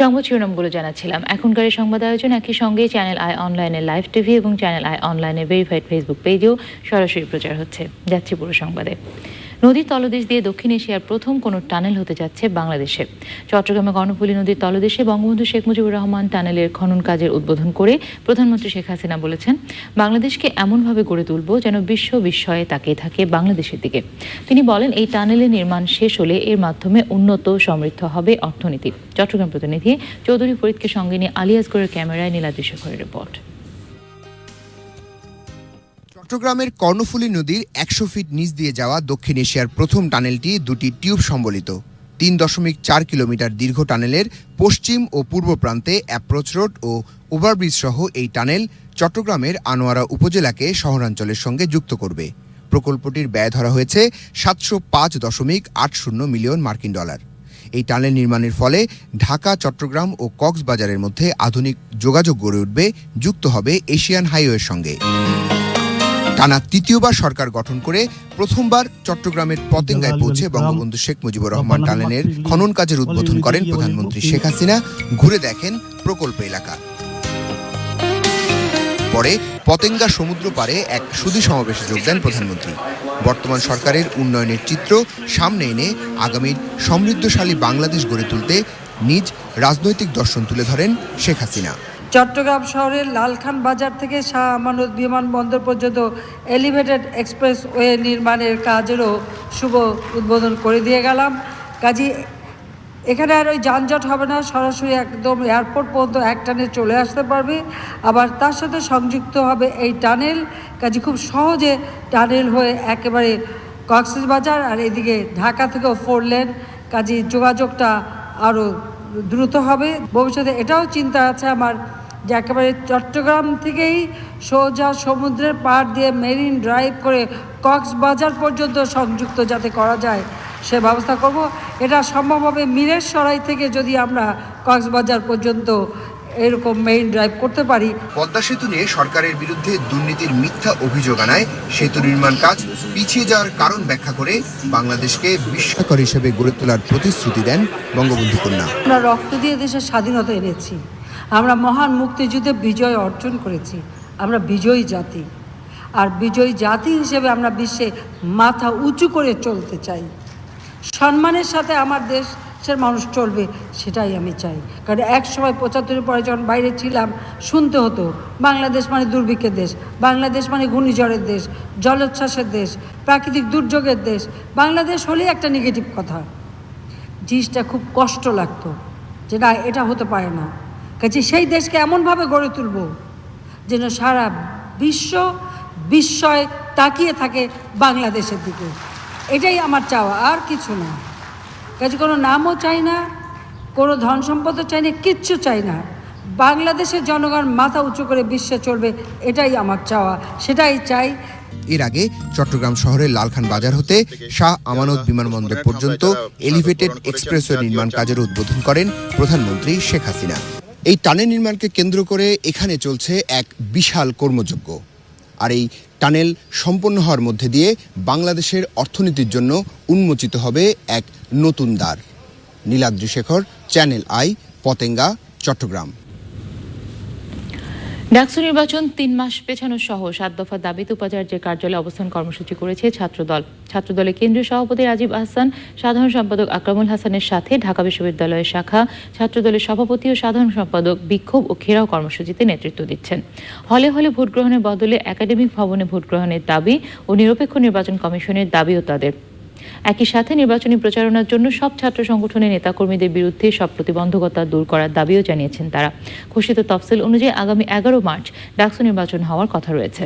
সংবাদ শিরোনামগুলো জানাচ্ছিলাম। এখনকার এই সংবাদ আয়োজন একই সঙ্গে চ্যানেল আই অনলাইনে লাইভ টিভি এবং চ্যানেল আই অনলাইনে ভেরিফাইড ফেসবুক পেজেও সরাসরি প্রচার হচ্ছে। যাচ্ছি পুরো সংবাদে। নদীর তলদেশ দিয়ে দক্ষিণ এশিয়ার প্রথম কোনো টানেল হতে যাচ্ছে বাংলাদেশে। চট্টগ্রামে কর্ণফুলী নদীর তলদেশে বঙ্গবন্ধু শেখ মুজিবুর রহমান টানেলের খনন কাজের উদ্বোধন করে প্রধানমন্ত্রী শেখ হাসিনা বলেছেন, বাংলাদেশকে এমনভাবে গড়ে তুলব যেন বিশ্ব বিস্ময়ে তাকিয়ে থাকে বাংলাদেশের দিকে। তিনি বলেন, এই টানেলের নির্মাণ শেষ হলে এর মাধ্যমে উন্নত সমৃদ্ধ হবে অর্থনীতি। চট্টগ্রাম প্রতিনিধি চৌধুরী ফরিদকে সঙ্গে নিয়ে আলিয়াসগড়ের ক্যামেরায় নীলাদ্রি রিপোর্ট। চট্টগ্রামের কর্ণফুলী নদীর একশো ফিট নিচ দিয়ে যাওয়া দক্ষিণ এশিয়ার প্রথম টানেলটি দুটি টিউব সম্বলিত। তিন দশমিক চার কিলোমিটার দীর্ঘ টানেলের পশ্চিম ও পূর্ব প্রান্তে অ্যাপ্রোচ রোড ও ওভারব্রিজ সহ এই টানেল চট্টগ্রামের আনোয়ারা উপজেলাকে শহরাঞ্চলের সঙ্গে যুক্ত করবে। প্রকল্পটির ব্যয় ধরা হয়েছে সাতশো পাঁচ দশমিক আট শূন্য মিলিয়ন মার্কিন ডলার। এই টানেল নির্মাণের ফলে ঢাকা, চট্টগ্রাম ও কক্সবাজারের মধ্যে আধুনিক যোগাযোগ গড়ে উঠবে, যুক্ত হবে এশিয়ান হাইওয়ের সঙ্গে। টানা তৃতীয়বার সরকার গঠন করে প্রথমবার চট্টগ্রামের পতেঙ্গায় পৌঁছে বঙ্গবন্ধু শেখ মুজিবুর রহমান টানেলের খনন কাজের উদ্বোধন করেন প্রধানমন্ত্রী শেখ হাসিনা। ঘুরে দেখেন প্রকল্প এলাকা। পরে পতেঙ্গা সমুদ্র পারে এক সুধী সমাবেশে যোগ দেন প্রধানমন্ত্রী। বর্তমান সরকারের উন্নয়নের চিত্র সামনে এনে আগামীর সমৃদ্ধশালী বাংলাদেশ গড়ে তুলতে নিজ রাজনৈতিক দর্শন তুলে ধরেন শেখ হাসিনা। চট্টগ্রাম শহরের লালখান বাজার থেকে শাহ আমানত বিমানবন্দর পর্যন্ত এলিভেটেড এক্সপ্রেস ওয়ে নির্মাণের কাজেরও শুভ উদ্বোধন করে দিয়ে গেলাম। কাজী, এখানে আর ওই যানজট হবে না, সরাসরি একদম এয়ারপোর্ট পর্যন্ত এক টানে চলে আসতে পারবে। আবার তার সাথে সংযুক্ত হবে এই টানেল। কাজে, খুব সহজে টানেল হয়ে একেবারে কক্সবাজার আর এদিকে ঢাকা থেকেও ফোর লেন। কাজে, যোগাযোগটা আরও দ্রুত হবে। ভবিষ্যতে এটাও চিন্তা আছে আমার যে একেবারে চট্টগ্রাম থেকেই সোজা সমুদ্রের পাড় দিয়ে মেরিন ড্রাইভ করে কক্সবাজার পর্যন্ত সংযুক্ত যাতে করা যায় সে ব্যবস্থা করব। এটা সম্ভব হবে মিরের সরাই থেকে যদি আমরা কক্সবাজার পর্যন্ত এরকম মেইন ড্রাইভ করতে পারি। পদ্মা সেতু নিয়ে সরকারের বিরুদ্ধে দুর্নীতির মিথ্যা অভিযোগ আনায় সেতু নির্মাণ কাজ পিছিয়ে যাওয়ার কারণ ব্যাখ্যা করে বাংলাদেশকে বিস্ময়কর হিসেবে গড়ে তোলার প্রতিশ্রুতি দেন বঙ্গবন্ধু কন্যা। আমরা রক্ত দিয়ে দেশের স্বাধীনতা এনেছি। আমরা মহান মুক্তিযুদ্ধে বিজয় অর্জন করেছি। আমরা বিজয়ী জাতি। আর বিজয়ী জাতি হিসেবে আমরা বিশ্বে মাথা উঁচু করে চলতে চাই। সম্মানের সাথে আমার দেশের মানুষ চলবে, সেটাই আমি চাই। কারণ এক সময় পঁচাত্তরের পরে যখন বাইরে ছিলাম, শুনতে হতো, বাংলাদেশ মানে দুর্ভিক্ষের দেশ, বাংলাদেশ মানে ঘূর্ণিঝড়ের দেশ, জলোচ্ছ্বাসের দেশ, প্রাকৃতিক দুর্যোগের দেশ। বাংলাদেশ হলেই একটা নেগেটিভ কথা। জিনিসটা খুব কষ্ট লাগতো যে না, এটা হতে পারে না। কাজে সেই দেশকে এমনভাবে গড়ে তুলব যেন সারা বিশ্ব বিস্ময় তাকিয়ে থাকে বাংলাদেশের দিকে। এটাই আমার চাওয়া আর কিছু না। কাজে কোনো নামও চাই না কোনো ধন সম্পদও চাই না কিচ্ছু চাই না। বাংলাদেশের জনগণ মাথা উঁচু করে বিশ্বে চলবে এটাই আমার চাওয়া সেটাই চাই। এর আগে চট্টগ্রাম শহরের লালখান বাজার হতে শাহ আমানত বিমানবন্দর পর্যন্ত এলিভেটেড এক্সপ্রেসওয়ে নির্মাণ কাজের উদ্বোধন করেন প্রধানমন্ত্রী শেখ হাসিনা। এই টানেল নির্মাণকে কেন্দ্র করে এখানে চলছে এক বিশাল কর্মযজ্ঞ। আর এই টানেল সম্পন্ন হওয়ার মধ্যে দিয়ে বাংলাদেশের অর্থনীতির জন্য উন্মোচিত হবে এক নতুন দ্বার। Niladri Shekhar channel I Patenga, Chattogram. DUCSU নির্বাচন তিন মাস পেছানো সহ সাত দফা দাবিতে উপাচার্যের কার্যালয়ে অবস্থান কর্মসূচি করেছে ছাত্রদল। ছাত্রদলের কেন্দ্রীয় সভাপতি রাজীব আহসান, সাধারণ সম্পাদক আকরামুল হাসানের সাথে ঢাকা বিশ্ববিদ্যালয়ের শাখা, ছাত্রদলের সভাপতি ও সাধারণ সম্পাদক বিক্ষোভ ও ঘেরাও কর্মসূচিতে নেতৃত্ব দিচ্ছেন। হলে হলে ভোট গ্রহণের বদলে একাডেমিক ভবনে ভোট গ্রহণের দাবি ও নিরপেক্ষ নির্বাচন কমিশনের দাবিও তাদের। একই সাথে নির্বাচনী প্রচারণার জন্য সব ছাত্র সংগঠনের নেতাকর্মীদের বিরুদ্ধে সব প্রতিবন্ধকতা দূর করার দাবিও জানিয়েছেন তারা। ঘোষিত তফসিল অনুযায়ী আগামী এগারো মার্চ ডাকসু নির্বাচন হওয়ার কথা রয়েছে।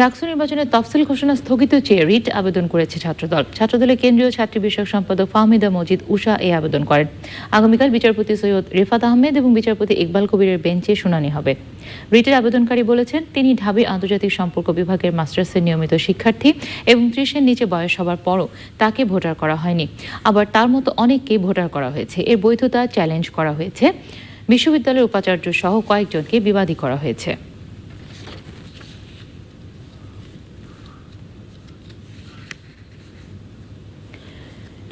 ডাকসু নির্বাচনে তফসিল ঘোষণা স্থগিত চেয়ে রিট আবেদন করেছে ছাত্রদল। ছাত্রদলের কেন্দ্রীয় ছাত্রী বিষয়ক সম্পাদক ফাহমিদা মজিদ উষা এই আবেদন করেন। আগামীকাল বিচারপতি সৈয়দ রেফাত আহমেদ এবং বিচারপতি ইকবাল কবিরের বেঞ্চে শুনানি হবে। রিটের আবেদনকারী বলেছেন, তিনি ঢাবি আন্তর্জাতিক সম্পর্ক বিভাগের মাস্টার্সের নিয়মিত শিক্ষার্থী এবং ত্রিশের নিচে বয়স হবার পরও তাকে ভোটার করা হয়নি। আবার তার মতো অনেককেই ভোটার করা হয়েছে। এর বৈধতা চ্যালেঞ্জ করা হয়েছে। বিশ্ববিদ্যালয়ের উপাচার্য সহ কয়েকজনকে বিবাদী করা হয়েছে।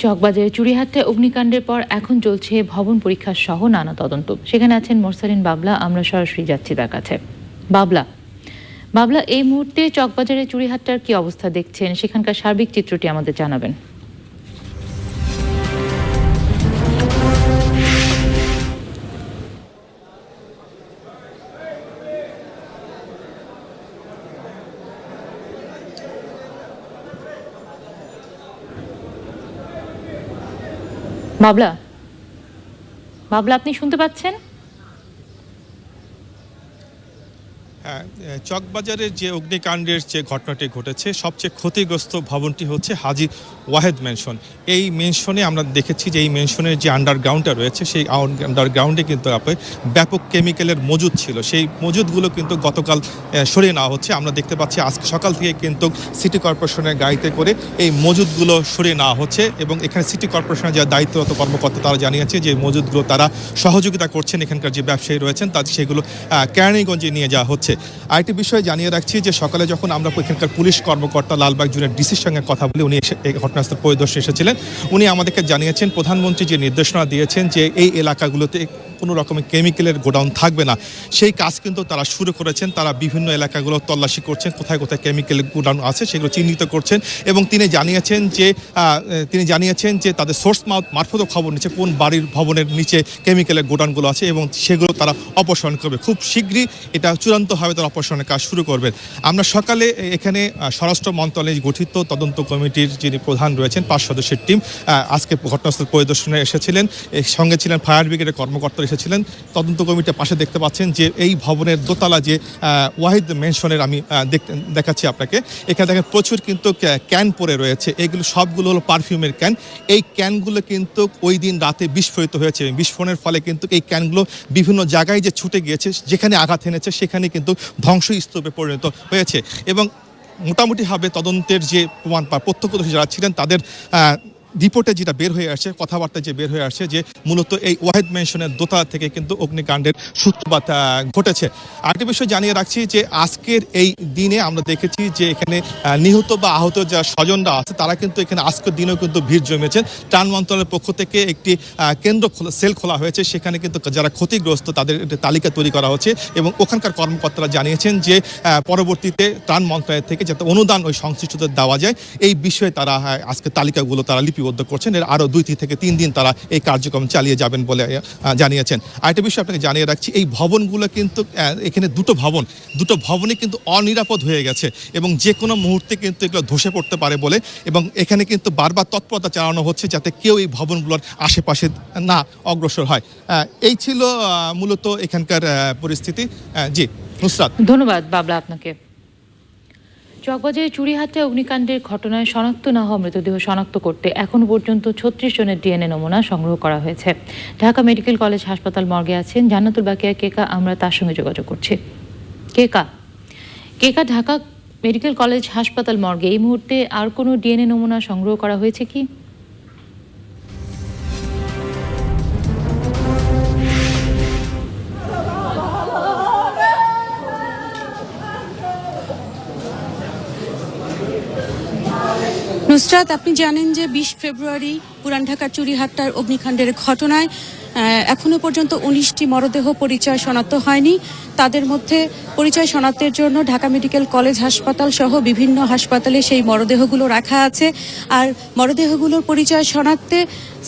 চকবাজারে চুরিহাতে অগ্নিকাণ্ডের পর এখন চলছে ভবন পরীক্ষা সহ নানা তদন্ত। সেখানে আছেন মোরসালিন বাবলা, আমরা সরাসরি যাচ্ছি তার কাছে। বাবলা বাবলা, এই মুহূর্তে চকবাজারে চুরিহাটটার কি অবস্থা দেখছেন? সেখানকার সার্বিক চিত্রটি আমাদের জানাবেন। বাবলা বাবলা আপনি শুনতে পাচ্ছেন? চকবাজারের যে অগ্নিকাণ্ডের যে ঘটনাটি ঘটেছে, সবচেয়ে ক্ষতিগ্রস্ত ভবনটি হচ্ছে হাজি ওয়াহেদ মেনশন এই মেনশনে আমরা দেখেছি যে এই মেনশনের যে আন্ডারগ্রাউন্ডটা রয়েছে, সেই আন্ডারগ্রাউন্ডে কিন্তু ব্যাপক কেমিক্যালের মজুদ ছিল। সেই মজুদগুলো কিন্তু গতকাল সরিয়ে নেওয়া হচ্ছে। আমরা দেখতে পাচ্ছি আজকে সকাল থেকে কিন্তু সিটি কর্পোরেশনের গাড়িতে করে এই মজুদগুলো সরিয়ে নেওয়া হচ্ছে এবং এখানে সিটি কর্পোরেশনের যারা দায়িত্বরত কর্মকর্তা, তারা জানিয়েছে যে মজুদগুলো তারা সহযোগিতা করছেন। এখানকার যে ব্যবসায়ী রয়েছেন, তাদের সেগুলো কেরানীগঞ্জে নিয়ে যাওয়া হচ্ছে। আরেকটি বিষয় জানিয়ে রাখছি যে সকালে যখন আমরা এখানকার পুলিশ কর্মকর্তা লালবাগ জুনের ডিসির সঙ্গে কথা বলে উনি এসে- এই ঘটনাস্থল পরিদর্শনে এসেছিলেন, উনি আমাদেরকে জানিয়েছেন, প্রধানমন্ত্রী যে নির্দেশনা দিয়েছেন যে এই এলাকাগুলোতে কোনো রকমের কেমিক্যালের গোডাউন থাকবে না। সেই কাজ কিন্তু তারা শুরু করেছেন, তারা বিভিন্ন এলাকাগুলো তল্লাশি করছেন, কোথায় কোথায় কেমিক্যাল গোডাউন আছে সেগুলো চিহ্নিত করছেন এবং তিনি জানিয়েছেন যে তিনি জানিয়েছেন যে তাদের সোর্স মাউথ মারফতও খবর নিচ্ছে, কোন বাড়ির ভবনের নিচে কেমিক্যালের গোডাউনগুলো আছে এবং সেগুলো তারা অপসারণ করবে। খুব শীঘ্রই এটা চূড়ান্তভাবে তারা অপসারণের কাজ শুরু করবেন। আমরা সকালে এখানে স্বরাষ্ট্র মন্ত্রণালয়ে গঠিত তদন্ত কমিটির যিনি প্রধান রয়েছেন, পাঁচ সদস্যের টিম আজকে ঘটনাস্থল পরিদর্শনে এসেছিলেন। সঙ্গে ছিলেন ফায়ার ব্রিগেডের কর্মকর্তা এসেছিলেন তদন্ত কমিটির পাশে দেখতে পাচ্ছেন যে এই ভবনের দোতলা যে ওয়াহিদ মেনশনের আমি দেখাচ্ছি আপনাকে। এখানে দেখেন প্রচুর কিন্তু ক্যান পড়ে রয়েছে। এগুলো সবগুলো হলো পারফিউমের ক্যান। এই ক্যানগুলো কিন্তু ওই দিন রাতে বিস্ফোরিত হয়েছে। বিস্ফোরণের ফলে কিন্তু এই ক্যানগুলো বিভিন্ন জায়গায় যে ছুটে গিয়েছে, যেখানে আঘাত এনেছে, সেখানে কিন্তু ধ্বংসস্তূপে পরিণত হয়েছে। এবং মোটামুটিভাবে তদন্তের যে প্রমাণ বা প্রত্যক্ষদর্শী যারা ছিলেন, তাদের রিপোর্টে যেটা বের হয়ে আসছে কথাবার্তা যে বের হয়ে আসছে যে মূলত এই ওয়াহেদ মেনশনের দোতলা থেকে কিন্তু অগ্নিকাণ্ডের সূত্রপাত ঘটেছে। আরেকটি বিষয় জানিয়ে রাখছি যে আজকের এই দিনে আমরা দেখেছি যে এখানে নিহত বা আহত যারা স্বজনরা আছে, তারা কিন্তু এখানে আজকের দিনেও কিন্তু ভিড় জমেছেন। ত্রাণ মন্ত্রণালয়ের পক্ষ থেকে একটি কেন্দ্র সেল খোলা হয়েছে। সেখানে কিন্তু যারা ক্ষতিগ্রস্ত, তাদের তালিকা তৈরি করা হচ্ছে এবং ওখানকার কর্মকর্তারা জানিয়েছেন যে পরবর্তীতে ত্রাণ মন্ত্রণালয় থেকে যাতে অনুদান ওই সংশ্লিষ্টদের দেওয়া যায়, এই বিষয়ে তারা আজকে তালিকাগুলো তারা লিপিবদ্ধ করছেন। এর আরও দুই থেকে তিন দিন তারা এই কার্যক্রম চালিয়ে যাবেন বলে জানিয়েছেন। আরেকটা বিষয় আপনাকে জানিয়ে রাখছি, এই ভবনগুলো কিন্তু এখানে দুটো ভবন, দুটো ভবনই কিন্তু অনিরাপদ হয়ে গেছে এবং যে কোনো মুহূর্তে কিন্তু এগুলো ধসে পড়তে পারে বলে এবং এখানে কিন্তু বারবার তৎপরতা চালানো হচ্ছে যাতে কেউ এই ভবনগুলোর আশেপাশে না অগ্রসর হয়। এই ছিল মূলত এখানকার পরিস্থিতি। জি, নুসরাত। ধন্যবাদ বাবলা আপনাকে। চকবাজারে চুরিহাটে অগ্নিকাণ্ডের ঘটনায় শনাক্ত না হওয়া মৃতদেহ শনাক্ত করতে এখন পর্যন্ত ছত্রিশ জনের ডিএনএ নমুনা সংগ্রহ করা হয়েছে। ঢাকা মেডিকেল কলেজ হাসপাতাল মর্গে আছেন জান্নাতুল বাকিয়া। কেকা আমরা তার সঙ্গে যোগাযোগ করছি। কেকা কেকা ঢাকা মেডিকেল কলেজ হাসপাতাল মর্গে, এই মুহূর্তে আর কোনো ডিএনএ নমুনা সংগ্রহ করা হয়েছে কি? নুসরাত, আপনি জানেন যে বিশ ফেব্রুয়ারি পুরান ঢাকার চুরিহাট্টার অগ্নিকাণ্ডের ঘটনায় এখনও পর্যন্ত উনিশটি মরদেহ পরিচয় শনাক্ত হয়নি। তাদের মধ্যে পরিচয় শনাক্তের জন্য ঢাকা মেডিকেল কলেজ হাসপাতাল সহ বিভিন্ন হাসপাতালে সেই মরদেহগুলো রাখা আছে। আর মরদেহগুলোর পরিচয় শনাক্তে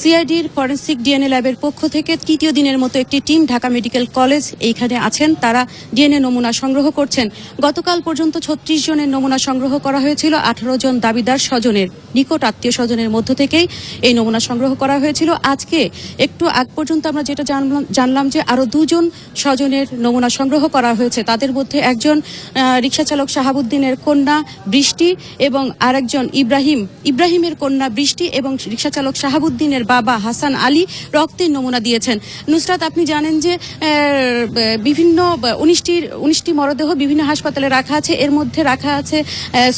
সিআইডির ফরেন্সিক ডিএনএ ল্যাবের পক্ষ থেকে তৃতীয় দিনের মতো একটি টিম ঢাকা মেডিকেল কলেজ এইখানে আছেন। তারা ডিএনএ নমুনা সংগ্রহ করছেন। গতকাল পর্যন্ত ছত্রিশ জনের নমুনা সংগ্রহ করা হয়েছিল। আঠারো জন দাবিদার স্বজনের নিকট আত্মীয় স্বজনের মধ্য থেকেই এই নমুনা সংগ্রহ করা হয়েছিল। আজকে একটু আগ পর্যন্ত আমরা যেটা জানলাম যে আরও দুজন স্বজনের নমুনা সংগ্রহ করা হয়েছে। তাদের মধ্যে একজন রিক্সা চালক শাহাবুদ্দিনের কন্যা বৃষ্টি এবং আরেকজন ইব্রাহিম। ইব্রাহিমের কন্যা বৃষ্টি এবং রিক্সা চালক শাহাবুদ্দিনের বাবা হাসান আলী রক্তের নমুনা দিয়েছেন। নুসরাত, আপনি জানেন যে বিভিন্ন, উনিশটি উনিশটি মরদেহ বিভিন্ন হাসপাতালে রাখা আছে। এর মধ্যে রাখা আছে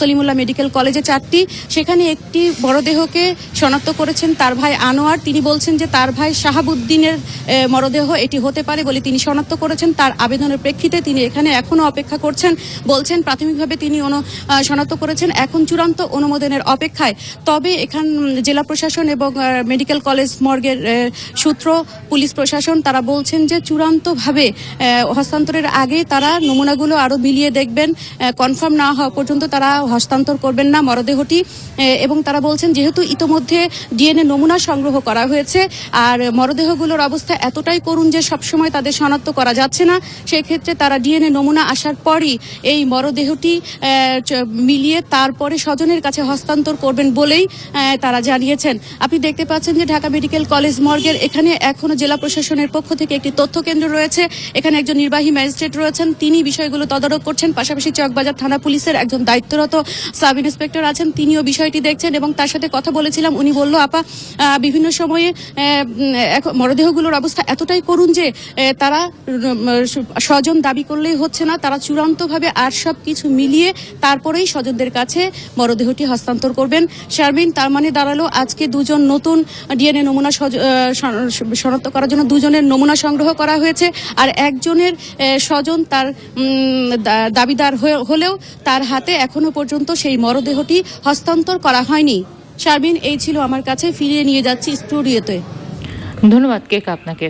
সলিমুল্লাহ মেডিকেল কলেজে চারটি। সেখানে একটি মরদেহকে শনাক্ত করেছেন তার ভাই আনোয়ার। তিনি বলছেন যে তার ভাই শাহাবুদ্দিনের মরদেহ এটি হতে পারে বলে তিনি শনাক্ত করেছেন। তার আবেদনের প্রেক্ষিতে তিনি এখানে এখনও অপেক্ষা করছেন, বলছেন প্রাথমিকভাবে তিনি শনাক্ত করেছেন। এখন চূড়ান্ত অনুমোদনের অপেক্ষায় তবে এখান জেলা প্রশাসন এবং মেডিকেল কলেজ মর্গের সূত্র, পুলিশ প্রশাসন তারা বলছেন যে চূড়ান্তভাবে হস্তান্তরের আগে তারা নমুনাগুলো আরও মিলিয়ে দেখবেন কনফার্ম না হওয়া পর্যন্ত তারা হস্তান্তর করবেন না মরদেহটি এবং তারা বলছেন যেহেতু ইতোমধ্যে ডিএনএ নমুনা সংগ্রহ করা হয়েছে, আর মরদেহগুলোর অবস্থা এতটাই করুণ যে সবসময় তাদের শনাক্ত করা যাচ্ছে না, সেক্ষেত্রে তারা ডিএনএ নমুনা আসার পরই এই মরদেহটি মিলিয়ে তারপরে স্বজনের কাছে হস্তান্তর করবেন বলেই তারা জানিয়েছেন। আপনি দেখতে পাচ্ছেন যে ঢাকা মেডিকেল কলেজ মর্গের এখানে এখনও জেলা প্রশাসনের পক্ষ থেকে একটি তথ্য কেন্দ্র রয়েছে। এখানে একজন নির্বাহী ম্যাজিস্ট্রেট রয়েছেন। তিনি বিষয়গুলো তদারক করছেন। পাশাপাশি চকবাজার থানা পুলিশের একজন দায়িত্বরত সাব ইন্সপেক্টর আছেন। তিনিও বিষয়টি দেখছেন এবং তার সাথে কথা বলেছিলাম। উনি বলল, আপা বিভিন্ন সময়ে মরদেহগুলোর অবস্থা এতটাই করুন যে তারা স্বজন দাবি করলেই হচ্ছে না তারা চূড়ান্তভাবে আর সব কিছু মিলিয়ে তারপরেই স্বজনদের কাছে মরদেহটি হস্তান্তর করবেন। শারমিন, তার মানে দাঁড়াল আজকে দুজন নতুন ডিএনএ নমুনা শনাক্ত করার জন্য দুজনের নমুনা সংগ্রহ করা হয়েছে আর একজনের স্বজন তার দাবিদার হলেও তার হাতে এখনও পর্যন্ত সেই মরদেহটি হস্তান্তর করা হয়নি। শারমিন, এই ছিল আমার কাছে। ফিরিয়ে নিয়ে যাচ্ছি স্টুডিওতে। ধন্যবাদ, কেক আপনাকে।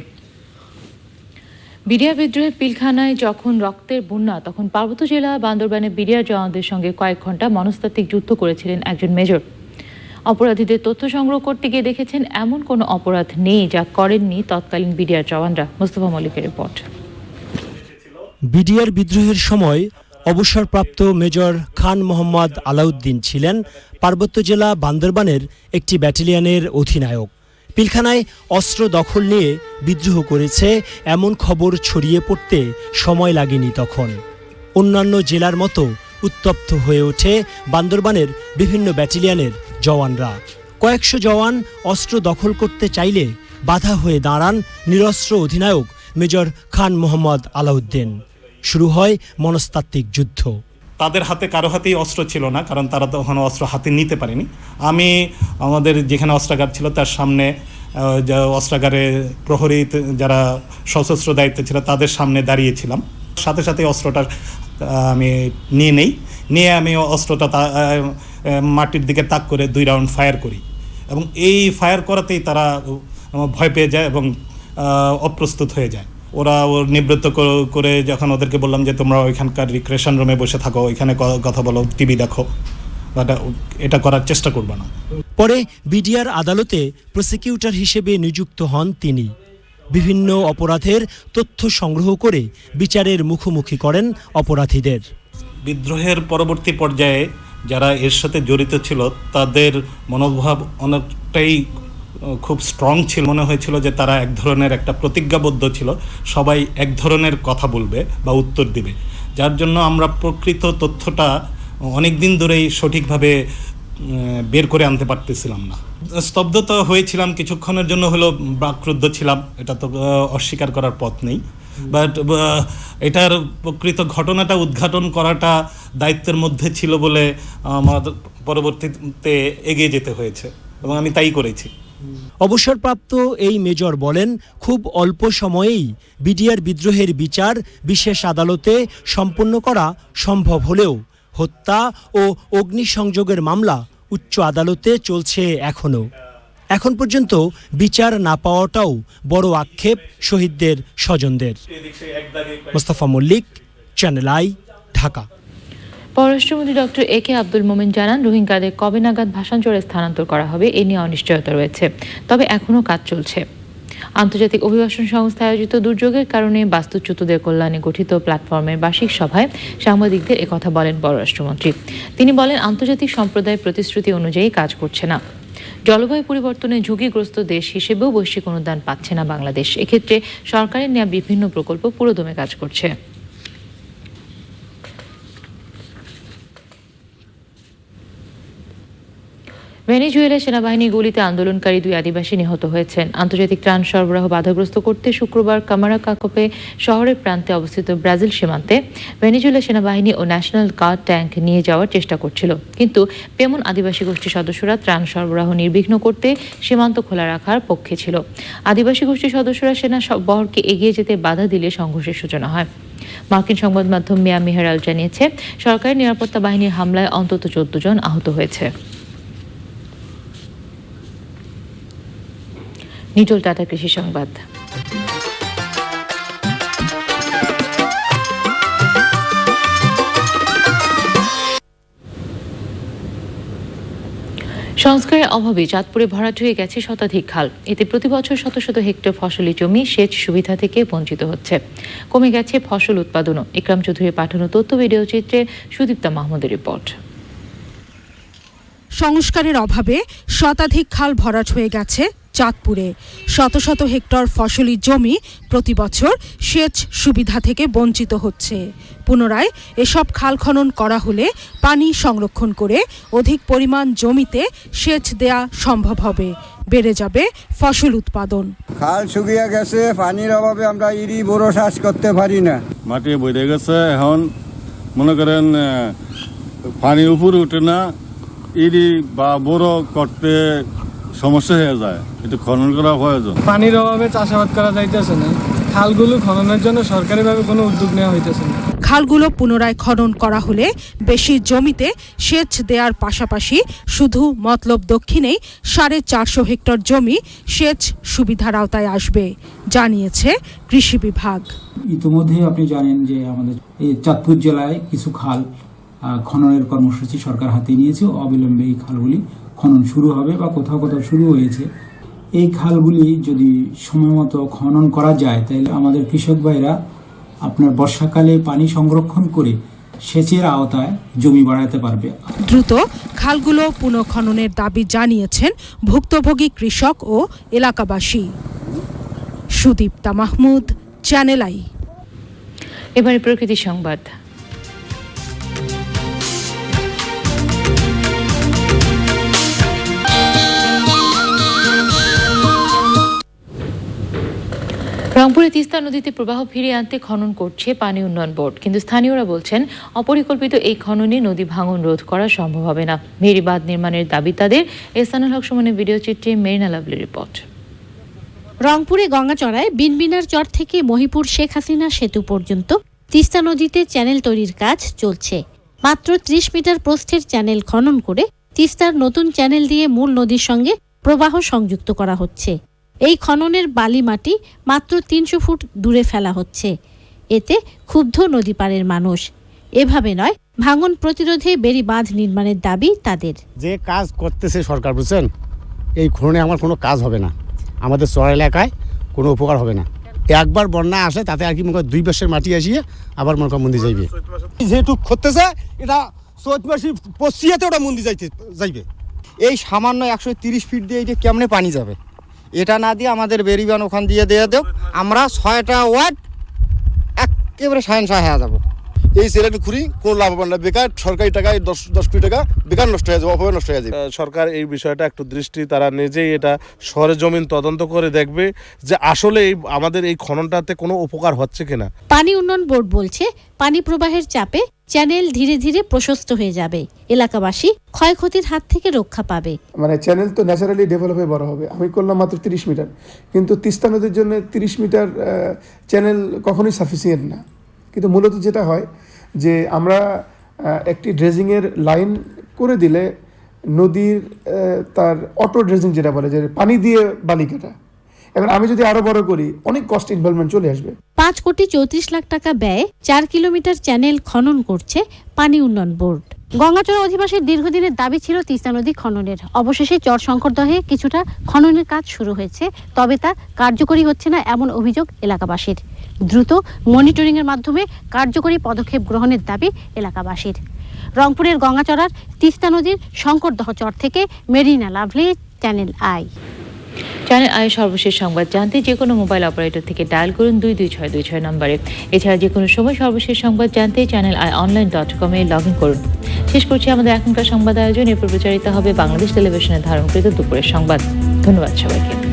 বিডিআর বিদ্রোহের পিলখানায় যখন রক্তের বন্যা, তখন পার্বত্য জেলা বান্দরবানে বিডিআর জওয়ানদের সঙ্গে কয়েক ঘণ্টা মনস্তাত্ত্বিক যুদ্ধ করেছিলেন একজন মেজর। অপরাধীদের তথ্য সংগ্রহ করতে গিয়ে দেখেছেন, এমন কোনো অপরাধ নেই যা করেননি তৎকালীন বিডিআর জওয়ানরা। মোস্তফা মল্লিকের রিপোর্ট। বিডিআর বিদ্রোহের সময় অবসরপ্রাপ্ত মেজর খান মোহাম্মদ আলাউদ্দিন ছিলেন পার্বত্য জেলা বান্দরবানের একটি ব্যাটালিয়নের অধিনায়ক। পিলখানায় অস্ত্র দখল নিয়ে বিদ্রোহ করেছে, এমন খবর ছড়িয়ে পড়তে সময় লাগেনি তখন। অন্যান্য জেলার মতো উত্তপ্ত হয়ে ওঠে বান্দরবানের বিভিন্ন ব্যাটালিয়নের জওয়ানরা। কয়েকশো জওয়ান অস্ত্র দখল করতে চাইলে বাধা হয়ে দাঁড়ান নিরস্ত্র অধিনায়ক মেজর খান মোহাম্মদ আলাউদ্দিন। শুরু হয় মনস্তাত্ত্বিক যুদ্ধ। তাদের হাতে কারও হাতেই অস্ত্র ছিল না, কারণ তারা তখন অস্ত্র হাতে নিতে পারেনি। আমি আমাদের যেখানে অস্ত্রাগার ছিল তার সামনে অস্ত্রাগারে প্রহরী যারা সশস্ত্র দায়িত্বে ছিল তাদের সামনে দাঁড়িয়েছিলাম। সাথে সাথে অস্ত্রটা আমি নিয়ে নেই। নিয়ে আমি অস্ত্রটা মাটির দিকে তাক করে দুই রাউন্ড ফায়ার করি। এবং এই ফায়ার করাতেই তারা ভয় পেয়ে যায় এবং অপ্রস্তুত হয়ে যায়। ওরা ওর নিবৃত্ত করে যখন ওদেরকে বললাম যে তোমরা ওইখানকার রিক্রেশন রুমে বসে থাকো ওইখানে কথা বলো টিভি দেখো এটা করার চেষ্টা করবে না। পরে বিডিআর আদালতে প্রসিকিউটর হিসেবে নিযুক্ত হন তিনি। বিভিন্ন অপরাধের তথ্য সংগ্রহ করে বিচারের মুখোমুখি করেন অপরাধীদের। বিদ্রোহের পরবর্তী পর্যায়ে যারা এর সাথে জড়িত ছিল তাদের মনোভাব অনেকটাই খুব স্ট্রং ছিল, মনে হয়েছিল যে তারা এক ধরনের একটা প্রতিজ্ঞাবদ্ধ ছিল। সবাই এক ধরনের কথা বলবে বা উত্তর দিবে। যার জন্য আমরা প্রকৃত তথ্যটা অনেক দিন ধরেই সঠিকভাবে বের করে আনতে পারতেছিলাম না। স্তব্ধতা হয়েছিলাম কিছুক্ষণের জন্য হলো বাকরুদ্ধ ছিলাম, এটা তো অস্বীকার করার পথ নেই। বাট এটার প্রকৃত ঘটনাটা উদ্ঘাটন করাটা দায়িত্বের মধ্যে ছিল বলে আমার পরবর্তীতে এগিয়ে যেতে হয়েছে। এবং আমি তাই করেছি। অবসরপ্রাপ্ত এই মেজর বলেন খুব অল্প সময়েই বিডিআর বিদ্রোহের বিচার বিশেষ আদালতে সম্পন্ন করা সম্ভব হলেও হত্যা ও অগ্নিসংযোগের মামলা উচ্চ আদালতে চলছে এখনও। এখন পর্যন্ত বিচার না পাওয়াটাও বড় আক্ষেপ শহীদদের স্বজনদের। মোস্তফা মল্লিক চ্যানেল আই ঢাকা পররাষ্ট্রমন্ত্রী ডক্টর এ কে আব্দুল মোমেন জানান, রোহিঙ্গাদের কবে নাগাদ ভাষাঞ্চলে স্থানান্তর করা হবে, এ নিয়ে অনিশ্চয়তা রয়েছে, তবে এখনও কাজ চলছে। আন্তর্জাতিক অভিবাসন সংস্থা আয়োজিত দুর্যোগের কারণে বাস্তুচ্যুতদের কল্যাণে গঠিত প্ল্যাটফর্মের বার্ষিক সভায় সাংবাদিকদের একথা বলেন পররাষ্ট্রমন্ত্রী। তিনি বলেন, আন্তর্জাতিক সম্প্রদায় প্রতিশ্রুতি অনুযায়ী কাজ করছে না। জলবায়ু পরিবর্তনে ঝুঁকিগ্রস্ত দেশ হিসেবেও বৈশ্বিক অনুদান পাচ্ছে না বাংলাদেশ। এক্ষেত্রে সরকারের নেওয়া বিভিন্ন প্রকল্প পুরোদমে কাজ করছে। ভেনেজুয়েলা সেনাবাহিনী গুলিতে আন্দোলনকারী দুই আদিবাসী নিহত হয়েছেন। আন্তর্জাতিক ত্রাণ সরবরাহ বাধাগ্রস্ত করতে শুক্রবার কামারা কাকপে শহরের প্রান্তে অবস্থিত ব্রাজিল সীমান্তে ভেনেজুয়েলা সেনাবাহিনী ও ন্যাশনাল গার্ড ট্যাঙ্ক নিয়ে যাওয়ার চেষ্টা করছিল। কিন্তু পেমন আদিবাসী গোষ্ঠীর সদস্যরা ত্রাণ সরবরাহ নির্বিঘ্ন করতে সীমান্ত খোলা রাখার পক্ষে ছিল। আদিবাসী গোষ্ঠীর সদস্যরা সেনা বহরকে এগিয়ে যেতে বাধা দিলে সংঘর্ষের সূচনা হয়। মার্কিন সংবাদ মাধ্যম মিয়া হেরাল্ড জানিয়েছে, সরকারি নিরাপত্তা বাহিনীর হামলায় অন্তত চোদ্দ জন আহত হয়েছে। নিটল টাটা কৃষি সংবাদ। সংস্কারের অভাবে চাঁদপুরে ভরাট হয়ে গেছে শতাধিক খাল। এতে প্রতি বছর শত শত হেক্টর ফসলি জমি সেচ সুবিধা থেকে বঞ্চিত হচ্ছে। কমে গেছে ফসল উৎপাদনও। ইকরাম চৌধুরী পাঠানো তথ্য ভিডিও চিত্রে সুদীপ্তা মাহমুদের রিপোর্ট। সংস্কারের অভাবে শতাধিক খাল ভরাট হয়ে গেছে চাঁদপুরে। শত শত হেক্টর ফসলি জমি প্রতি বছর সেচ সুবিধা থেকে বঞ্চিত হচ্ছে। পুনরায় এসব খাল খনন করা হলে পানি সংরক্ষণ করে অধিক পরিমাণ জমিতে সেচ দেয়া সম্ভব হবে। বেড়ে যাবে ফসল উৎপাদন। খাল শুকিয়ে গেছে পানির অভাবে আমরা ইরি বড় চাষ করতে পারি না। মাটি বইতে গেছে এখন মনে করেন পানি উপরে উঠে না ইরি বা বড় করতে সমস্যা হয়ে যায়। একটু খনন করা প্রয়োজন পানির অভাবে চাষাবাদ করা যাইতেছে না। খালগুলো খননের জন্য সরকারিভাবে কোনো উদ্যোগ নেওয়া হইতেছে না। খালগুলো পুনরায় খনন করা হলে বেশি জমিতে সেচ দেওয়ার পাশাপাশি শুধু মতলব দক্ষিণেই সাড়ে চারশো হেক্টর জমি সেচ সুবিধার আওতায় আসবে জানিয়েছে কৃষি বিভাগ। ইতিমধ্যে আপনি জানেন যে আমাদের এই চাঁদপুর জেলায় কিছু খাল খননের কর্মসূচি সরকার হাতে নিয়েছে। অবিলম্বে এই খালগুলি খনন শুরু হবে বা কোথাও কোথাও শুরু হয়েছে এই খালগুলি যদি সময়মতো খনন করা যায় তাহলে আমাদের কৃষক ভাইরা আপনার বর্ষাকালে পানি সংরক্ষণ করে সেচের আওতায় জমি বাড়াতে পারবে। দ্রুত খালগুলো পুনঃখননের দাবি জানিয়েছেন ভুক্তভোগী কৃষক ও এলাকাবাসী। Sudipta Mahmud channel I. এবারে প্রকৃতি সংবাদ। রংপুরে তিস্তা নদীতে প্রবাহ ফিরিয়ে আনতে খনন করছে পানি উন্নয়ন বোর্ড। কিন্তু স্থানীয়রা বলছেন, অপরিকল্পিত এই খননে নদী ভাঙন রোধ করা সম্ভব হবে না। মেরি বাঁধ নির্মাণের দাবি তাদের। এসানুল হক সুমনের ভিডিও চিত্রে মেরিনা লাভলি রিপোর্ট। রংপুরে গঙ্গাচড়ায় বিনবিনার চর থেকে মহিপুর শেখ হাসিনা সেতু পর্যন্ত তিস্তা নদীতে চ্যানেল তৈরির কাজ চলছে। মাত্র ত্রিশ মিটার প্রস্থের চ্যানেল খনন করে তিস্তার নতুন চ্যানেল দিয়ে মূল নদীর সঙ্গে প্রবাহ সংযুক্ত করা হচ্ছে। এই খননের বালি মাটি মাত্র তিনশো ফুট দূরে ফেলা হচ্ছে। এতে ক্ষুব্ধ নদী পাড়ের মানুষ। এভাবে নয়, ভাঙন প্রতিরোধে বেড়ি বাঁধ নির্মাণের দাবি তাদের। যে কাজ করতেছে সরকার, বুঝছেন? এই খননে আমার কোনো কাজ হবে না। আমাদের চর এলাকায় কোনো উপকার হবে না। একবার বন্যা আসে, তাতে আর কি মনে দুই বছর মাটি আসিয়ে আবার মনে করেন মন্দির যাইবে। যেহেতু করতেছে এটা চৈত মাসি পশ্চিয়াতে ওটা মন্দির যাইতে, যাইবে। এই সামান্য একশো তিরিশ ফিট দিয়ে এই যে কেমনে পানি যাবে? এটা না দিয়ে আমাদের বেরিবান ওখান দিয়ে দিয়ে দেও। আমরা ছয়টা ওয়ার্ড একেবারে সায়ন সায় হয়ে যাব। এই ছেলেটা ঘুরি কোনো লাভবান না? বেকার সরকারি টাকায় দশ দশ কোটি টাকা বেকার নষ্ট হয়ে যাবে অভাবে নষ্ট হয়ে যাবে। সরকার এই বিষয়টা একটু দৃষ্টি তারা নিজেই এটা শহরে জমিন তদন্ত করে দেখবে যে আসলে এই আমাদের এই খননটাতে কোনো উপকার হচ্ছে কিনা। পানি উন্নয়ন বোর্ড বলছে পানি প্রবাহের চাপে চ্যানেল ধীরে ধীরে প্রশস্ত হয়ে যাবে। এলাকাবাসী ক্ষয়ক্ষতির হাত থেকে রক্ষা পাবে। মানে চ্যানেল তো ন্যাচারালি ডেভেলপ হয়ে বড় হবে। আমি করলাম মাত্র তিরিশ মিটার। কিন্তু তিস্তা নদীর জন্য তিরিশ মিটার চ্যানেল কখনোই সাফিসিয়েন্ট না। কিন্তু মূলত যেটা হয় যে আমরা একটি ড্রেজিংয়ের লাইন করে দিলে নদীর তার অটো ড্রেজিং যেটা বলে যে পানি দিয়ে বালিকাটা এখন আমি যদি আরও বড় করি, অনেক কস্ট ইনভলভমেন্ট চলে আসবে। পাঁচ কোটি চৌত্রিশ লাখ টাকা ব্যয়ে চার কিলোমিটার চ্যানেল খনন করছে পানি উন্নয়ন বোর্ড। গঙ্গাচড়া অধিবাসীর দীর্ঘদিনের দাবি ছিল তিস্তা নদী খননের। অবশেষে চর শঙ্করদহে কিছুটা খননের কাজ শুরু হয়েছে, তবে তা কার্যকরী হচ্ছে না এমন অভিযোগ এলাকাবাসীর। দ্রুত মনিটরিং এর মাধ্যমে কার্যকরী পদক্ষেপ গ্রহণের দাবি এলাকাবাসীর। রংপুরের গঙ্গাচড়ার তিস্তা নদীর শঙ্করদহ চর থেকে Marina Lovely, channel I. Channel I সর্বশেষ সংবাদ জানতে যে কোনো মোবাইল অপারেটর থেকে ডায়াল করুন দুই দুই ছয় দুই ছয় নম্বরে। এছাড়া যে কোনো সময় সর্বশেষ সংবাদ জানতে চ্যানেল আয় অনলাইন ডট কমে লগ ইন করুন। শেষ করছি আমাদের এখনকার সংবাদ আয়োজন। এরপর প্রচারিত হবে বাংলাদেশ টেলিভিশনে ধারণকৃত দুপুরের সংবাদ। ধন্যবাদ সবাইকে।